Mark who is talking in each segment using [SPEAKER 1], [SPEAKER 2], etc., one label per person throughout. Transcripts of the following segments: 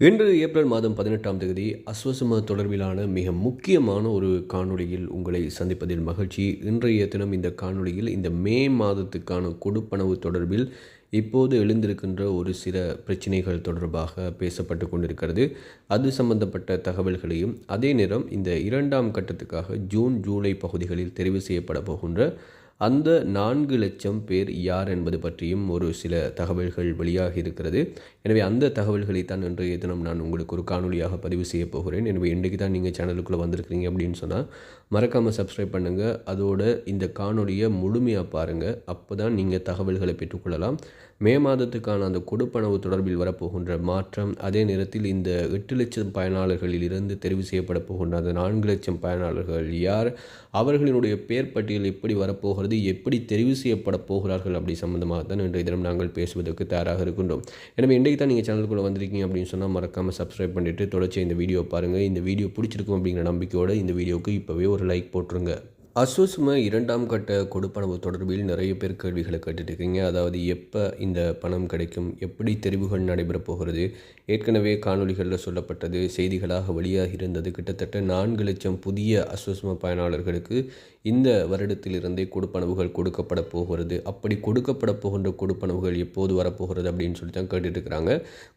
[SPEAKER 1] இன்று ஏப்ரல் மாதம் பதினெட்டாம் தேதி அஸ்வசம தொடர்பிலான மிக முக்கியமான ஒரு காணொளியில் உங்களை சந்திப்பதில் மகிழ்ச்சி. இன்றைய தினம் இந்த காணொளியில் இந்த மே மாதத்துக்கான கொடுப்பனவு தொடர்பில் இப்போது எழுந்திருக்கின்ற ஒரு சில பிரச்சனைகள் தொடர்பாக பேசப்பட்டு கொண்டிருக்கிறது. அது சம்பந்தப்பட்ட தகவல்களையும் அதே நேரம் இந்த இரண்டாம் கட்டத்துக்காக ஜூன் ஜூலை பகுதிகளில் தெரிவு செய்யப்பட போகின்ற அந்த நான்கு லட்சம் பேர் யார் என்பது பற்றியும் ஒரு சில தகவல்கள் வெளியாகி இருக்கிறது. எனவே அந்த தகவல்களை தான் இன்றைய தினம் நான் உங்களுக்கு ஒரு காணொலியாக பதிவு செய்ய போகிறேன். எனவே இன்றைக்கு தான் நீங்கள் சேனலுக்குள்ளே வந்திருக்கிறீங்க அப்படின்னு சொன்னால் மறக்காமல் சப்ஸ்கிரைப் பண்ணுங்கள் அதோட இந்த காணொலியை முழுமையாக பாருங்கள் அப்போ தான் நீங்கள் தகவல்களை பெற்றுக்கொள்ளலாம் மே மாதத்துக்கான அந்த கொடுப்பனவு தொடர்பில் வரப்போகின்ற மாற்றம் அதே நேரத்தில் இந்த எட்டு லட்சம் பயனாளர்களில் இருந்து தெரிவு செய்யப்பட போகின்ற அந்த நான்கு லட்சம் பயனாளர்கள் யார் அவர்களினுடைய பேர் பட்டியல் எப்படி வரப்போகிறது எப்படி தெரிவு செய்யப்பட போகிறார்கள் அப்படி சம்மந்தமாக தான் இன்றைய தினம் நாங்கள் பேசுவதற்கு தயாராக இருக்கின்றோம். எனவே இன்றைக்கு தான் நீங்கள் சேனலுக்குள்ளே வந்திருக்கீங்க அப்படின்னு சொன்னால் மறக்காமல் சப்ஸ்கிரைப் பண்ணிவிட்டு தொடர்ச்சி இந்த வீடியோ பாருங்கள் இந்த வீடியோ பிடிச்சிருக்கும் அப்படிங்கிற நம்பிக்கையோடு இந்த வீடியோவுக்கு இப்போவே ஒரு லைக் போட்டுருங்க. அஸ்வசும இரண்டாம் கட்ட கொடுப்பனவு தொடர்பில் நிறைய பேர் கேள்விகளை கேட்டுட்ருக்கீங்க அதாவது எப்போ இந்த பணம் கிடைக்கும்? எப்படி தெரிவுகள் நடைபெறப் போகிறது? ஏற்கனவே காணொலிகளில் சொல்லப்பட்டது செய்திகளாக வெளியாக இருந்தது கிட்டத்தட்ட நான்கு லட்சம் புதிய அஸ்வசும பயனாளர்களுக்கு இந்த வருடத்திலிருந்தே கொடுப்பனவுகள் கொடுக்கப்பட போகிறது. அப்படி கொடுக்கப்பட போகின்ற கொடுப்பனவுகள் எப்போது வரப்போகிறது அப்படின்னு சொல்லி தான் கேட்டுட்ருக்கிறாங்க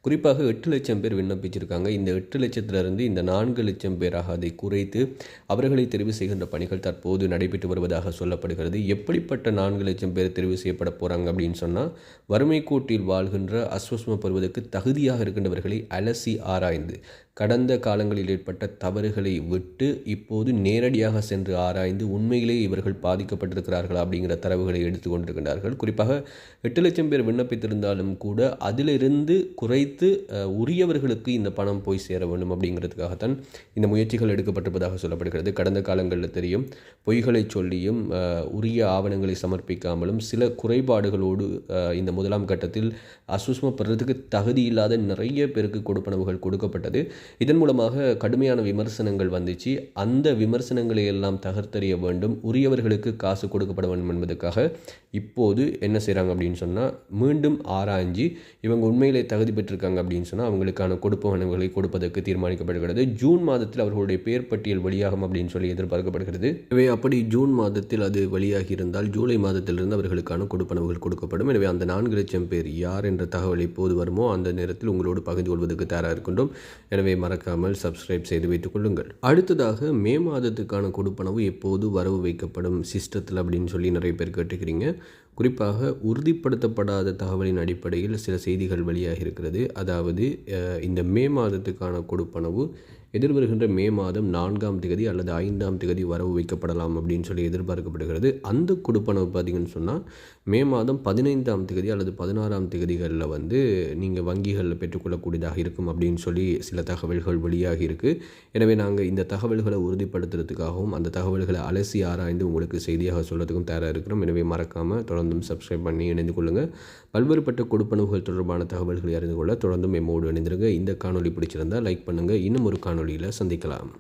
[SPEAKER 1] குறிப்பாக எட்டு லட்சம் பேர் விண்ணப்பிச்சிருக்காங்க. இந்த எட்டு லட்சத்திலிருந்து இந்த நான்கு லட்சம் பேராக அதை குறைத்து அவர்களை தெரிவு செய்கின்ற பணிகள் தற்போது நடைபெற்று வருவதாக சொல்லப்படுகிறது. எப்படிப்பட்ட நான்கு லட்சம் பேர் தெரிவு செய்யப்பட போகிறாங்க அப்படின்னு சொன்னால் வறுமை கோட்டில் வாழ்கின்ற அஸ்வஸ்ம பருவதற்கு தகுதியாக இருக்கின்றவர்களை அலசி ஆராய்ந்து கடந்த காலங்களில் ஏற்பட்ட தவறுகளை விட்டு இப்போது நேரடியாக சென்று ஆராய்ந்து உண்மையிலே இவர்கள் பாதிக்கப்பட்டிருக்கிறார்களா அப்படிங்கிற தரவுகளை எடுத்துக்கொண்டிருக்கின்றார்கள் குறிப்பாக எட்டு லட்சம் பேர் விண்ணப்பித்திருந்தாலும் கூட அதிலிருந்து குறைத்து உரியவர்களுக்கு இந்த பணம் போய் சேர வேண்டும் அப்படிங்கிறதுக்காகத்தான் இந்த முயற்சிகள் எடுக்கப்பட்டிருப்பதாக சொல்லப்படுகிறது. கடந்த காலங்களில் தெரியும் பொய்களை சொல்லியும் உரிய ஆவணங்களை சமர்ப்பிக்காமலும் சில குறைபாடுகளோடு இந்த முதலாம் கட்டத்தில் அசுஸ்மப்படுறதுக்கு தகுதி இல்லாத நிறைய பேருக்கு கொடுப்பனவுகள் கொடுக்கப்பட்டது. இதன் மூலமாக கடுமையான விமர்சனங்கள் வந்துச்சு. அந்த விமர்சனங்களை எல்லாம் தகர்த்தறிய வேண்டும். உரியவர்களுக்கு காசு கொடுக்கப்பட வேண்டும் என்பதற்காக இப்போது என்ன செய்கிறாங்க அப்படின்னு சொன்னால் மீண்டும் ஆராய்ஞ்சி இவங்க உண்மையிலே தகுதி பெற்றிருக்காங்க அப்படின்னு சொன்னால் அவங்களுக்கான கொடுப்பவனங்களை கொடுப்பதற்கு தீர்மானிக்கப்படுகிறது. ஜூன் மாதத்தில் அவர்களுடைய பேர் பட்டியல் வெளியாகும் அப்படின்னு சொல்லி எதிர்பார்க்கப்படுகிறது. எனவே அப்படி ஜூன் மாதத்தில் அது வெளியாகி இருந்தால் ஜூலை மாதத்திலிருந்து அவர்களுக்கான கொடுப்பனவுகள் கொடுக்கப்படும். எனவே அந்த நான்கு லட்சம் பேர் யார் என்ற தகவல் எப்போது வருமோ அந்த நேரத்தில் உங்களோடு பகிர்ந்து கொள்வதற்கு தயாராக இருக்கின்றோம். எனவே மறக்காமல் சப்ஸ்கிரைப் செய்து வைத்துக் கொள்ளுங்கள். அடுத்ததாக மே மாதத்துக்கான கொடுப்பனவு எப்போது வரவு வைக்கப்படும் சிஸ்டத்தில் அப்படின்னு சொல்லி நிறைய பேர் கேட்டுக்கிறீங்க. குறிப்பாக உறுதிப்படுத்தப்படாத தகவலின் அடிப்படையில் சில செய்திகள் வெளியாக இருக்கிறது அதாவது இந்த மே மாதத்துக்கான கொடுப்பனவு எதிர்வருகின்ற மே மாதம் நான்காம் திகதி அல்லது ஐந்தாம் திகதி வரவு வைக்கப்படலாம் அப்படின்னு சொல்லி எதிர்பார்க்கப்படுகிறது. அந்த கொடுப்பனவு பார்த்திங்கன்னு சொன்னால் மே மாதம் பதினைந்தாம் திகதி அல்லது பதினாறாம் திகதிகளில் வந்து நீங்கள் வங்கிகளில் பெற்றுக்கொள்ளக்கூடியதாக இருக்கும் அப்படின்னு சொல்லி சில தகவல்கள் வெளியாகி இருக்குது எனவே நாங்கள் இந்த தகவல்களை உறுதிப்படுத்துறதுக்காகவும் அந்த தகவல்களை அலசி ஆராய்ந்து உங்களுக்கு செய்தியாக சொல்கிறதுக்கும் தயாராக இருக்கிறோம். எனவே மறக்காமல் தொடர்ந்தும் சப்ஸ்கிரைப் பண்ணி இணைந்து கொள்ளுங்கள் பல்வேறுபட்ட கொடுப்பனவுகள் தொடர்பான தகவல்களை அறிந்து கொள்ள தொடர்ந்தும் எம்மோடு இணைந்திருங்க. இந்த காணொலி பிடிச்சிருந்தால் லைக் பண்ணுங்கள் இன்னும் ஒரு காணொலியில் சந்திக்கலாம்.